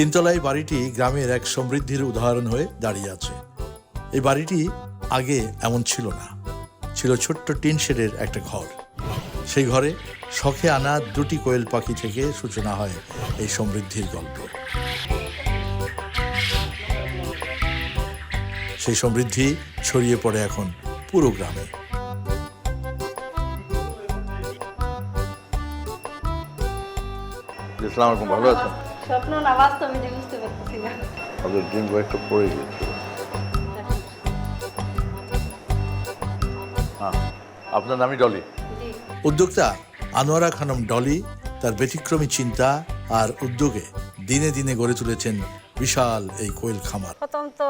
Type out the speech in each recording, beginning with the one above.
তিনতলায় বাড়িটি গ্রামের এক সমৃদ্ধির উদাহরণ হয়ে দাঁড়িয়ে আছে। এই বাড়িটি আগে এমন ছিল না। ছিল ছোট্ট টিন শেডের একটা ঘর। সেই ঘরে শখে আনা দুটি কোয়েল পাখি থেকে সূচনা হয় এই সমৃদ্ধির গল্প। সেই সমৃদ্ধি ছড়িয়ে পড়ে এখন পুরো গ্রামে। ইসলাম ভালো আছেন? স্বপ্ন না বাস্তব আমি বুঝতে পারতেছি না। আপনাদের ড্রিম একটু পড়ে গিয়েছিল হ্যাঁ আপনার নামই ডলি। উদ্যোক্তা আনোয়ারা খানম ডলি তার ব্যতিক্রমী চিন্তা আর উদ্যোগে দিনে দিনে গড়ে তুলেছেন বিশাল এই কোয়েল খামার। প্রথম তো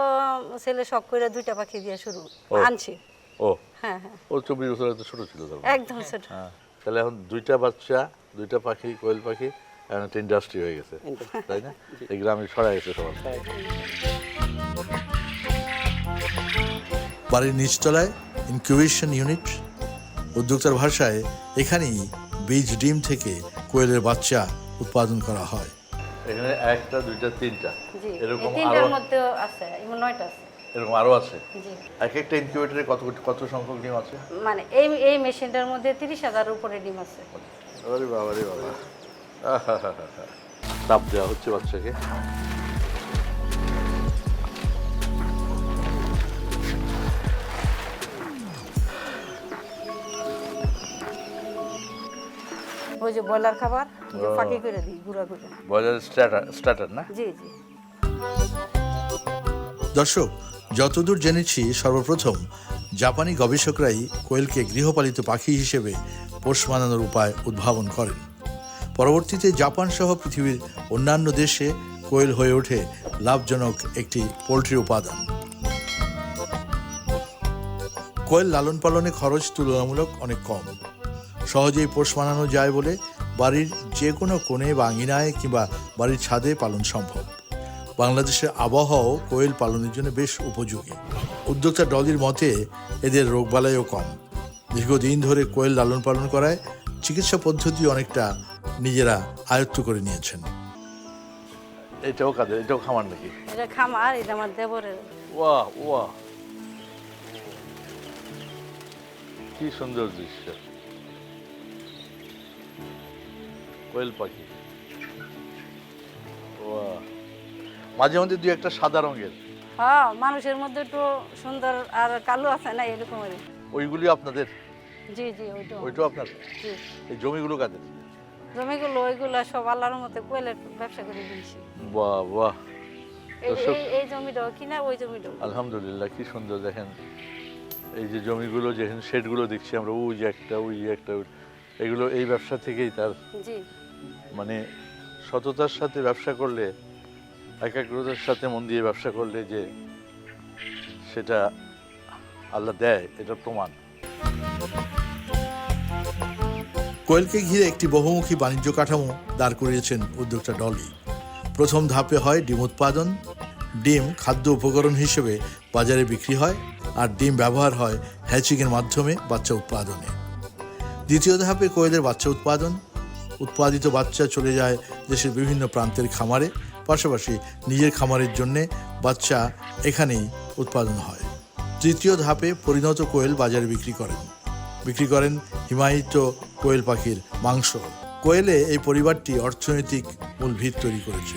ছেলে শখ করে দুইটা পাখি দিয়ে শুরু ও। আনছি। ও। হ্যাঁ হ্যাঁ। ও চব্বিশ বছর ছোটো ছিল একদম ছোট। হ্যাঁ তাহলে এখন দুইটা বাচ্চা দুইটা পাখি কোয়েল পাখি এখন একটা ইন্ডাস্ট্রি হয়ে গেছে তাই না? এই গ্রামে ছড়া গেছে সবার। বাড়ির নিচতলায় ইনকিউবেশন ইউনিট উদ্যোক্তার ভাষায় এখানেই বীজ ডিম থেকে কোয়েলের বাচ্চা উৎপাদন করা হয়। এখানে একটা দুইটা তিনটা। এরকম আরও মধ্যেও আছে এমন নয়টা আছে। এরকম আরও আছে? এক একটা ইনকিউবেটরে কত কত সংখ্যক ডিম আছে? মানে এই এই মেশিনটার মধ্যে তিরিশ হাজার উপরে ডিম আছে। আরে বাবা রে বাবা। তাপ দেওয়া হচ্ছে বাচ্চাকে। ওই যে ব্রয়লার খাবার ফাঁকি করে দিই গুঁড়া করে। ব্রয়লার স্টার্টার স্টার্টার না? জি জি। দর্শক যতদূর জেনেছি সর্বপ্রথম জাপানি গবেষকরাই কোয়েলকে গৃহপালিত পাখি হিসেবে পোষ মানানোর উপায় উদ্ভাবন করেন। পরবর্তীতে জাপান সহ পৃথিবীর অন্যান্য দেশে কোয়েল হয়ে ওঠে লাভজনক একটি পোলট্রি উপাদান। কোয়েল লালন পালনে খরচ তুলনামূলক অনেক কম। সহজেই পোষ মানানো যায় বলে বাড়ির যে কোনো কোণে বা আঙিনায় কিংবা বাড়ির ছাদে পালন সম্ভব। বাংলাদেশের আবহাওয়াও কোয়েল পালনের জন্য বেশ উপযোগী। উদ্যোক্তা ডলির মতে, এদের রোগবালাইও কম। দীর্ঘদিন ধরে কোয়েল লালন পালন করায় চিকিৎসা পদ্ধতি অনেকটা নিজেরা আয়ত্ত করে নিয়েছেন। এটাও কাদের? এটাও খামার নাকি? এটা খামার এটা আমার দেবরের। ওয়াহ ওয়াহ। কি সুন্দর দৃশ্য। কোয়েল পাখি। ওয়াহ। মাঝে মধ্যে দুই একটা সাদা রঙের। হ্যাঁ মানুষের মধ্যে একটু সুন্দর আর কালো আছে না এরকমের ওইগুলি আপনাদের? জি জি ওইটা ওইটাও আপনার? জি। এই জমিগুলো কাদের? জমিগুলো ওইগুলো সব আল্লাহর মতে কোয়েলের ব্যবসা করে দিয়েছি। বাহ বাহ। এই জমিটাও কিনা ওই জমিটাও আলহামদুলিল্লাহ কি সুন্দর দেখেন। এই যে জমিগুলো যেখানে শেডগুলো দেখছি আমরা ওই যে একটা ওই যে একটা এগুলো এই ব্যবসা থেকেই তার জি। মানে সততার সাথে ব্যবসা করলে একাগ্রতার সাথে মন দিয়ে ব্যবসা করলে যে সেটা আল্লাহ দেয় এটা প্রমাণ। কোয়েলকে ঘিরে একটি বহুমুখী বাণিজ্য কাঠামো দাঁড় করিয়েছেন উদ্যোক্তা ডলি। প্রথম ধাপে হয় ডিম উৎপাদন, ডিম খাদ্য উপকরণ হিসেবে বাজারে বিক্রি হয়, আর ডিম ব্যবহার হয় হ্যাচিংয়ের মাধ্যমে বাচ্চা উৎপাদনে। দ্বিতীয় ধাপে কোয়েলের বাচ্চা উৎপাদন, উৎপাদিত বাচ্চা চলে যায় দেশের বিভিন্ন প্রান্তের খামারে, পাশাপাশি নিজের খামারের জন্যে বাচ্চা এখানেই উৎপাদন হয়। তৃতীয় ধাপে পরিণত কোয়েল বাজারে বিক্রি করেন। বিক্রি করেন হিমায়িত কোয়েল পাখির মাংস। কোয়েলে এই পরিবারটি অর্থনৈতিক মূল ভিত তৈরি করেছে।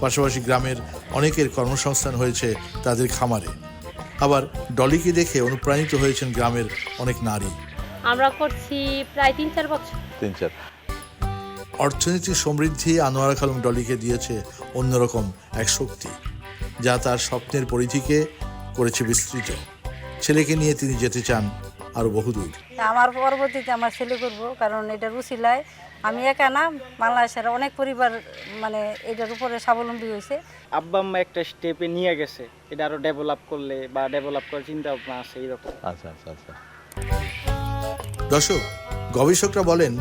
পাশাপাশি গ্রামের অনেকের কর্মসংস্থান হয়েছে তাদের খামারে। আবার ডলিকে দেখে অনুপ্রাণিত হয়েছেন গ্রামের অনেক নারী। আমরা করছি প্রায় তিন চার বছর। তিন চার অর্থনৈতিক সমৃদ্ধি আনোয়ারা খালুম ডলিকে দিয়েছে অন্যরকম এক শক্তি যা তার স্বপ্নের পরিধিকে করেছে বিস্তৃত। ছেলেকে নিয়ে তিনি যেতে চান আরও বহুদূর। আমার পরবর্তীতে আমার ছেলে করব কারণ এটা রুচিলায় আমি একা না বাংলাদেশের অনেক পরিবার মানে এটার উপরে স্বাবলম্বী হয়েছে। আব্বা আম্মা একটা স্টেপে নিয়ে গেছে এটা আরও ডেভেলপ করলে বা ডেভেলপ করার চিন্তা ভাবনা আছে এইরকম। আচ্ছা আচ্ছা আচ্ছা। দর্শক গবেষকরা বলেন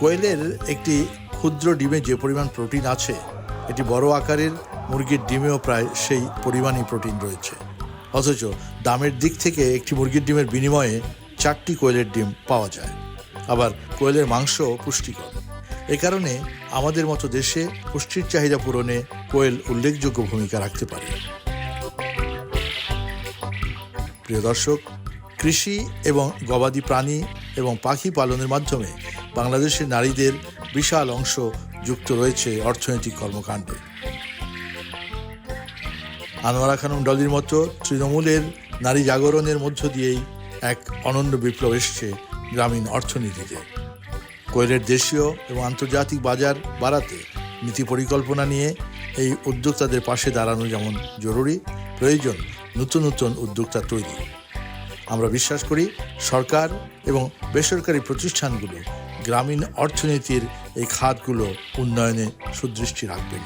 কোয়েলের একটি ক্ষুদ্র ডিমে যে পরিমাণ প্রোটিন আছে এটি বড় আকারের মুরগির ডিমেও প্রায় সেই পরিমাণই প্রোটিন রয়েছে। অথচ দামের দিক থেকে একটি মুরগির ডিমের বিনিময়ে চারটি কোয়েলের ডিম পাওয়া যায়। আবার কোয়েলের মাংস পুষ্টিকর। এ কারণে আমাদের মতো দেশে পুষ্টির চাহিদা পূরণে কোয়েল উল্লেখযোগ্য ভূমিকা রাখতে পারে। প্রিয় দর্শক, কৃষি এবং গবাদি প্রাণী এবং পাখি পালনের মাধ্যমে বাংলাদেশের নারীদের বিশাল অংশ যুক্ত রয়েছে অর্থনৈতিক কর্মকাণ্ডে। আনোয়ারা খানম ডলির মতো তৃণমূলের নারী জাগরণের মধ্য দিয়েই এক অনন্য বিপ্লব এসছে গ্রামীণ অর্থনীতিতে। কোয়েলের দেশীয় এবং আন্তর্জাতিক বাজার বাড়াতে নীতি পরিকল্পনা নিয়ে এই উদ্যোক্তাদের পাশে দাঁড়ানো যেমন জরুরি, প্রয়োজন নতুন নতুন উদ্যোক্তা তৈরি। আমরা বিশ্বাস করি সরকার এবং বেসরকারি প্রতিষ্ঠানগুলো গ্রামীণ অর্থনীতির এই খাতগুলো উন্নয়নে সুদৃষ্টি রাখবেন।